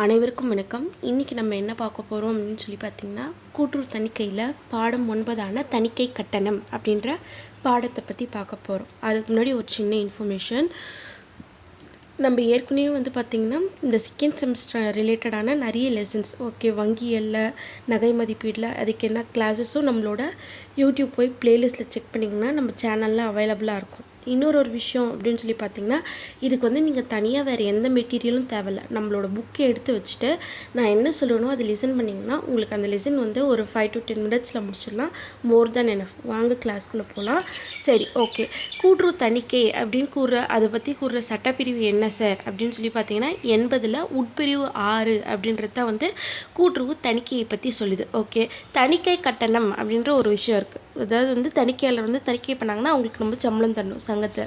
அனைவருக்கும் வணக்கம். இன்றைக்கி நம்ம என்ன பார்க்க போகிறோம் அப்படின்னு சொல்லி பார்த்தீங்கன்னா கூட்டுறவு தணிக்கையில் பாடம் ஒன்பதான தணிக்கை கட்டணம் அப்படின்ற பாடத்தை பற்றி பார்க்க போகிறோம் அதுக்கு முன்னாடி ஒரு சின்ன இன்ஃபர்மேஷன் நம்ம ஏற்கனவே வந்து பார்த்திங்கன்னா இந்த செகண்ட் செமஸ்டர் ரிலேட்டடான நிறைய லெசன்ஸ் ஓகே வங்கியல்ல நகை மதிப்பீடில் அதுக்கு என்ன கிளாஸஸும் நம்மளோட யூடியூப் போய் ப்ளேலிஸ்ட்டில் செக் பண்ணிங்கன்னா நம்ம சேனலில் அவைலபிளாக இருக்கும். இன்னொரு ஒரு விஷயம் அப்படின்னு சொல்லி பார்த்தீங்கன்னா இதுக்கு வந்து நீங்கள் தனியாக வேறு எந்த மெட்டீரியலும் தேவையில்ல. நம்மளோட புக்கை எடுத்து வச்சுட்டு நான் என்ன சொல்லணும் அதை லிசன் பண்ணிங்கன்னா உங்களுக்கு அந்த லெசன் வந்து ஒரு ஃபைவ் டு டென் மினிட்ஸில் முடிச்சிடலாம். மோர் தேன் என்ன வாங்க கிளாஸ்க்குள்ளே போகலாம் சரி ஓகே கூட்டுறவு தணிக்கை அப்படின்னு கூற அதை பற்றி கூறுற சட்டப்பிரிவு என்ன சார் அப்படின்னு சொல்லி பார்த்தீங்கன்னா எண்பதில் உட்பிரிவு ஆறு அப்படின்றது தான் வந்து கூட்டுறவு தணிக்கையை பற்றி சொல்லுது. ஓகே தணிக்கை கட்டணம் அப்படின்ற ஒரு விஷயம் இருக்குது அதாவது வந்து தணிக்கையாளர் வந்து தணிக்கை பண்ணாங்கன்னா அவங்களுக்கு நம்ம சம்பளம் தரணும் சங்கத்தை.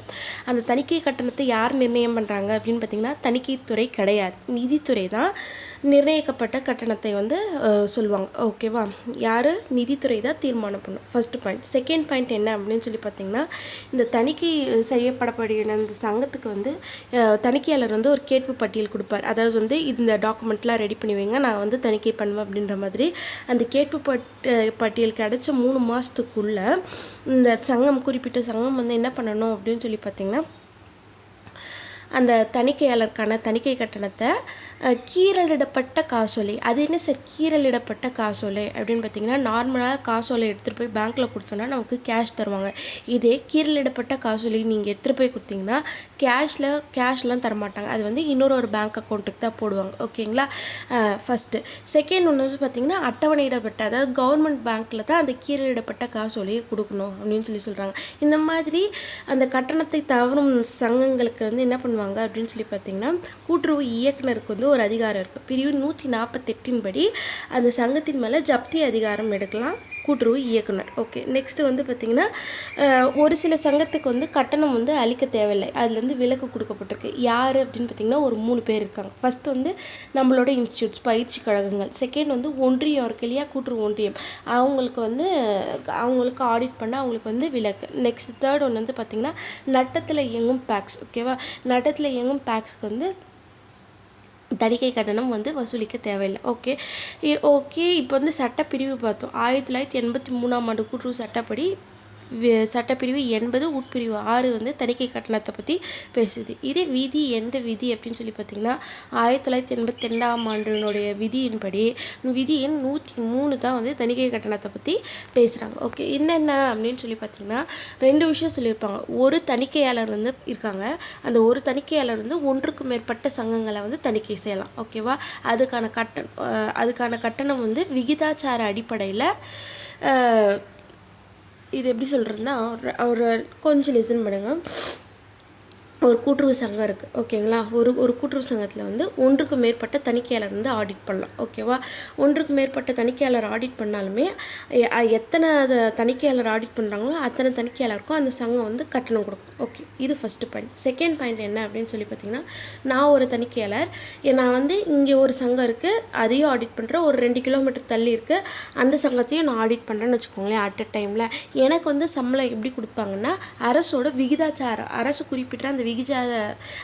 அந்த தணிக்கை கட்டணத்தை யார் நிர்ணயம் பண்ணுறாங்க அப்படின்னு பார்த்தீங்கன்னா தணிக்கைத்துறை கிடையாது. நிதித்துறை தான் நிர்ணயிக்கப்பட்ட கட்டணத்தை வந்து சொல்லுவாங்க. ஓகேவா யார்? நிதித்துறை தான் தீர்மானம் பண்ணும் ஃபர்ஸ்ட் பாயிண்ட் செகண்ட் பாயிண்ட் என்ன அப்படின்னு சொல்லி பார்த்தீங்கன்னா இந்த தணிக்கை செய்யப்படப்படுகிற இந்த சங்கத்துக்கு வந்து தணிக்கையாளர் வந்து ஒரு கேட்பு பட்டியல் கொடுப்பார். அதாவது வந்து இந்த டாக்குமெண்ட்லாம் ரெடி பண்ணி வைங்க நான் வந்து தணிக்கை பண்ணுவேன் அப்படின்ற மாதிரி அந்த கேட்பு பட்டியல் கிடச்ச மூணு மாதத்துக்கு மாதத்துக்குள்ள இந்த சங்கம் குறிப்பிட்ட சங்கம் வந்து என்ன பண்ணணும் அப்படின்னு சொல்லி பார்த்தீங்கன்னா அந்த தணிக்கையாளருக்கான தணிக்கை கட்டணத்தை கீறலிடப்பட்ட காசோலை. அது என்ன சார்? கீறலிடப்பட்ட காசோலை அப்படின்னு பார்த்தீங்கன்னா நார்மலாக காசோலை எடுத்துகிட்டு போய் பேங்க்கில் கொடுத்தோன்னா நமக்கு கேஷ் தருவாங்க. இதே கீறலிடப்பட்ட காசோலை நீங்கள் எடுத்துகிட்டு போய் கொடுத்தீங்கன்னா கேஷில் கேஷ்லாம் தரமாட்டாங்க. அது வந்து இன்னொரு ஒரு பேங்க் அக்கௌண்ட்டுக்கு தான் போடுவாங்க. ஓகேங்களா ஃபஸ்ட்டு செகண்ட் ஒன்று வந்து பார்த்தீங்கன்னா அட்டவணையிடப்பட்ட அதாவது கவர்மெண்ட் பேங்க்கில் தான் அந்த கீறலிடப்பட்ட காசோலையை கொடுக்கணும் அப்படின்னு சொல்லி சொல்கிறாங்க இந்த மாதிரி அந்த கட்டணத்தை தவறும் சங்கங்களுக்கு வந்து என்ன பண்ணுவாங்க அப்படின்னு சொல்லி பார்த்தீங்கன்னா கூட்டுறவு இயக்குனருக்கு வந்து ஒரு அதிகாரம் இருக்குது பிரிவு நூற்றி நாற்பத்தெட்டின் படி அந்த சங்கத்தின் மேலே ஜப்தி அதிகாரம் எடுக்கலாம். கூட்டுறவு இயக்குனர். ஓகே நெக்ஸ்ட்டு வந்து பார்த்திங்கன்னா ஒரு சில சங்கத்துக்கு வந்து கட்டணம் வந்து அளிக்க தேவையில்லை. அதுலேருந்து விலக்கு கொடுக்கப்பட்டிருக்கு. யார் அப்படின்னு பார்த்திங்கன்னா ஒரு மூணு பேர் இருக்காங்க. ஃபஸ்ட்டு வந்து நம்மளோட இன்ஸ்டியூட்ஸ் பயிற்சி கழகங்கள். செகண்ட் வந்து ஒன்றியம் இருக்கு இல்லையா? கூட்டுறவு ஒன்றியம். அவங்களுக்கு வந்து அவங்களுக்கு ஆடிட் பண்ண அவங்களுக்கு வந்து விலக்கு. நெக்ஸ்ட் தேர்ட் ஒன்று வந்து பார்த்திங்கன்னா நட்டத்தில் இயங்கும் பேக்ஸ் ஓகேவா நட்டத்தில் இயங்கும் பேக்ஸ்க்கு வந்து தணிக்கை கட்டணம் வந்து வசூலிக்க தேவையில்லை. ஓகே ஓகே இப்போ வந்து சட்டப்பிரிவு பார்த்தோம். ஆயிரத்தி தொள்ளாயிரத்தி எண்பத்தி மூணாம் ஆண்டு கூட்டுறவு சட்டப்படி சட்டப்பிரிவு எண்பது உட்பிரிவு ஆறு வந்து தணிக்கை கட்டணத்தை பற்றி பேசுது. இதே விதி எந்த விதி அப்படின்னு சொல்லி பார்த்தீங்கன்னா ஆயிரத்தி தொள்ளாயிரத்தி எண்பத்தி ரெண்டாம் ஆண்டினுடைய விதியின்படி விதி எண் நூற்றி மூணு தான் வந்து தணிக்கை கட்டணத்தை பற்றி பேசுகிறாங்க ஓகே என்னென்ன அப்படின்னு சொல்லி பார்த்தீங்கன்னா ரெண்டு விஷயம் சொல்லியிருப்பாங்க. ஒரு தணிக்கையாளர் வந்து இருக்காங்க. அந்த ஒரு தணிக்கையாளர் வந்து ஒன்றுக்கு மேற்பட்ட சங்கங்களை வந்து தணிக்கை செய்யலாம். ஓகேவா அதுக்கான கட்டணம் அதுக்கான கட்டணம் வந்து விகிதாச்சார அடிப்படையில் இது எப்படி சொல்கிறதுனா ஒரு கொஞ்சம் லிசன் பண்ணுங்கள் ஒரு கூட்டுறவு சங்கம் இருக்குது ஓகேங்களா? ஒரு ஒரு கூட்டுறவு சங்கத்தில் வந்து ஒன்றுக்கு மேற்பட்ட தணிக்கையாளர் வந்து ஆடிட் பண்ணலாம் ஓகேவா? ஒன்றுக்கு மேற்பட்ட தணிக்கையாளர் ஆடிட் பண்ணாலுமே எத்தனை தணிக்கையாளர் ஆடிட் பண்ணுறாங்களோ அத்தனை தணிக்கையாளருக்கும் அந்த சங்கம் வந்து கட்டணம் கொடுக்கும் ஓகே. இது ஃபஸ்ட்டு பாயிண்ட் செகண்ட் பாயிண்ட் என்ன அப்படின்னு சொல்லி பார்த்தீங்கன்னா நான் ஒரு தணிக்கையாளர் நான் வந்து இங்கே ஒரு சங்கம் இருக்குது அதையும் ஆடிட் பண்ணுறேன் ஒரு ரெண்டு கிலோமீட்டர் தள்ளி இருக்குது அந்த சங்கத்தையும் நான் ஆடிட் பண்ணுறேன்னு வச்சுக்கோங்களேன் அட் அ டைமில் எனக்கு வந்து சம்பளம் எப்படி கொடுப்பாங்கன்னா அரசோட விகிதாச்சாரம் அரசு குறிப்பிட்ட அந்த விகிதார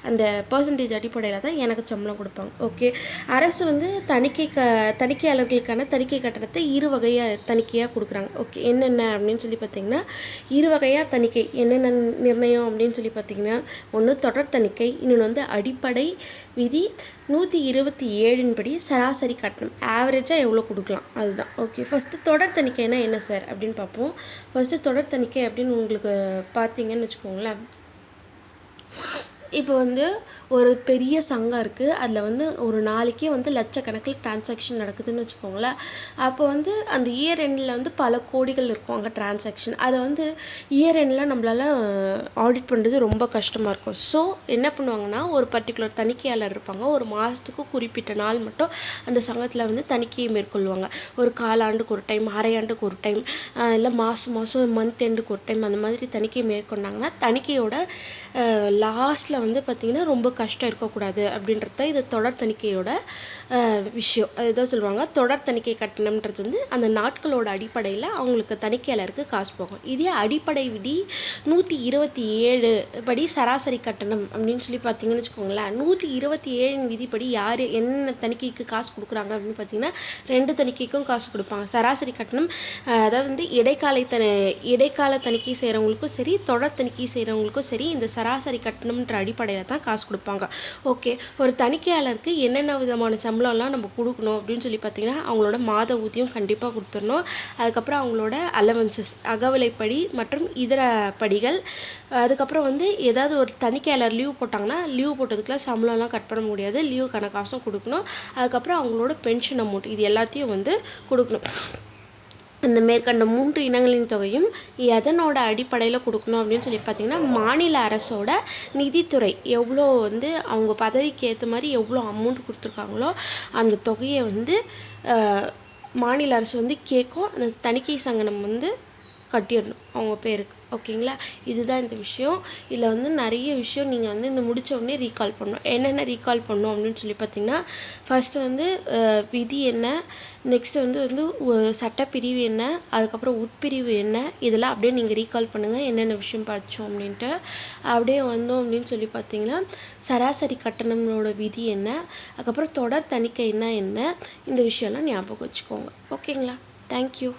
அந்த பர்சன்டேஜ் அடிப்படையில் தான் எனக்கு சம்பளம் கொடுப்பாங்க. ஓகே அரசு வந்து தணிக்கை க தணிக்கையாளர்களுக்கான தணிக்கை கட்டணத்தை இரு வகையாக தணிக்கையாக கொடுக்குறாங்க. ஓகே என்னென்ன அப்படின்னு சொல்லி பார்த்தீங்கன்னா இரு வகையாக தணிக்கை. என்னென்ன நிர்ணயம் அப்படின்னு சொல்லி பார்த்தீங்கன்னா ஒன்று தொடர் தணிக்கை இன்னொன்று வந்து அடிப்படை விதி நூற்றி இருபத்தி ஏழின் படி சராசரி கட்டணம். ஆவரேஜாக எவ்வளோ கொடுக்கலாம்? அதுதான். ஓகே ஃபஸ்ட்டு தொடர் தணிக்கைனா என்ன சார் அப்படின்னு பார்ப்போம். ஃபஸ்ட்டு தொடர் தணிக்கை அப்படின்னு உங்களுக்கு பார்த்தீங்கன்னு வச்சுக்கோங்களேன். இப்போ வந்து ஒரு பெரிய சங்கம் இருக்குது அதில் வந்து ஒரு நாளைக்கே வந்து லட்சக்கணக்கில் டிரான்சாக்ஷன் நடக்குதுன்னு வச்சுக்கோங்களேன். அப்போ வந்து அந்த இயர் எண்டில் வந்து பல கோடிகள் இருக்கும் அங்கே டிரான்சாக்ஷன் அதை வந்து இயர் எண்டில் நம்மளால் ஆடிட் பண்ணுறது ரொம்ப கஷ்டமாக இருக்கும். ஸோ என்ன பண்ணுவாங்கன்னா ஒரு பர்டிகுலர் தணிக்கையாளர் இருப்பாங்க. ஒரு மாதத்துக்கு குறிப்பிட்ட நாள் மட்டும் அந்த சங்கத்தில் வந்து தணிக்கையை மேற்கொள்வாங்க. ஒரு காலாண்டுக்கு ஒரு டைம் அரையாண்டுக்கு ஒரு டைம் இல்லை மாதம் மாதம் மந்த் எண்டுக்கு ஒரு டைம் அந்த மாதிரி தணிக்கை மேற்கொண்டாங்கன்னா தணிக்கையோட லாஸ்ட்டில் வந்து பார்த்திங்கன்னா ரொம்ப கஷ்டம் இருக்கக்கூடாது அப்படின்றது இது தொடர் தணிக்கையோட விஷயம். அதுதான் சொல்லுவாங்க தொடர் தணிக்கை கட்டணம்ன்றது வந்து அந்த நாட்களோட அடிப்படையில் அவங்களுக்கு தணிக்கையாளருக்கு காசு போகும். இதே அடிப்படை விதி நூற்றி இருபத்தி ஏழு படி சராசரி கட்டணம் அப்படின்னு சொல்லி பார்த்தீங்கன்னு வச்சுக்கோங்களேன் நூற்றி இருபத்தி ஏழின் விதிப்படி யார் என்ன தணிக்கைக்கு காசு கொடுக்குறாங்க அப்படின்னு பார்த்தீங்கன்னா ரெண்டு தணிக்கைக்கும் காசு கொடுப்பாங்க. சராசரி கட்டணம் அதாவது வந்து இடைக்கால தன இடைக்கால தணிக்கை செய்கிறவங்களுக்கும் சரி தொடர் தணிக்கை செய்கிறவங்களுக்கும் சரி இந்த சராசரி கட்டணம்ன்ற அடி அடிப்படையில் தான் காசு கொடுப்பாங்க. ஓகே ஒரு தணிக்கையாளருக்கு என்னென்ன விதமான சம்பளம்லாம் நம்ம கொடுக்கணும் அப்படின்னு சொல்லி பார்த்தீங்கன்னா அவங்களோட மாத ஊதியம் கண்டிப்பாக கொடுத்துடணும். அதுக்கப்புறம் அவங்களோட அலவன்சஸ் அகவிலைப்படி மற்றும் இதர படிகள். அதுக்கப்புறம் வந்து ஏதாவது ஒரு தணிக்கையாளர் லீவ் போட்டாங்கன்னா லீவ் போட்டதுக்குலாம் சம்பளம்லாம் கட் பண்ண முடியாது. லீவுக்கான காசும் கொடுக்கணும். அதுக்கப்புறம் அவங்களோட பென்ஷன் அமௌண்ட் இது எல்லாத்தையும் வந்து கொடுக்கணும். இந்த மேற்கண்ட மூன்று இனங்களின் தொகையும் எதனோட அடிப்படையில் கொடுக்கணும் அப்படின்னு சொல்லி பார்த்தீங்கன்னா மாநில அரசோட நிதித்துறை எவ்வளோ வந்து அவங்க பதவிக்கு ஏற்ற மாதிரி எவ்வளோ அமௌண்ட் கொடுத்துருக்காங்களோ அந்த தொகையை வந்து மாநில அரசு வந்து கேட்கும். அந்த தணிக்கை சங்கனம் வந்து கட்டிடணும் அவங்க பேருக்கு. ஓகேங்களா? இதுதான் இந்த விஷயம். இதில் வந்து நிறைய விஷயம் நீங்கள் வந்து இந்த முடிச்ச உடனே ரீகால் பண்ணணும். என்னென்ன ரீகால் பண்ணணும் அப்படின்னு சொல்லி பார்த்தீங்கன்னா ஃபஸ்ட்டு வந்து விதி என்ன? நெக்ஸ்ட்டு வந்து வந்து சட்டப்பிரிவு என்ன? அதுக்கப்புறம் உட்பிரிவு என்ன? இதெல்லாம் அப்படியே நீங்கள் ரீகால் பண்ணுங்கள் என்னென்ன விஷயம் படித்தோம் அப்படின்ட்டு. அப்படியே வந்தோம் அப்படின்னு சொல்லி பார்த்தீங்கன்னா சராசரி கட்டணங்களோட விதி என்ன? அதுக்கப்புறம் தொடர் தணிக்கைன்னா என்ன? இந்த விஷயம்லாம் ஞாபகம் வச்சுக்கோங்க. ஓகேங்களா? தேங்க்யூ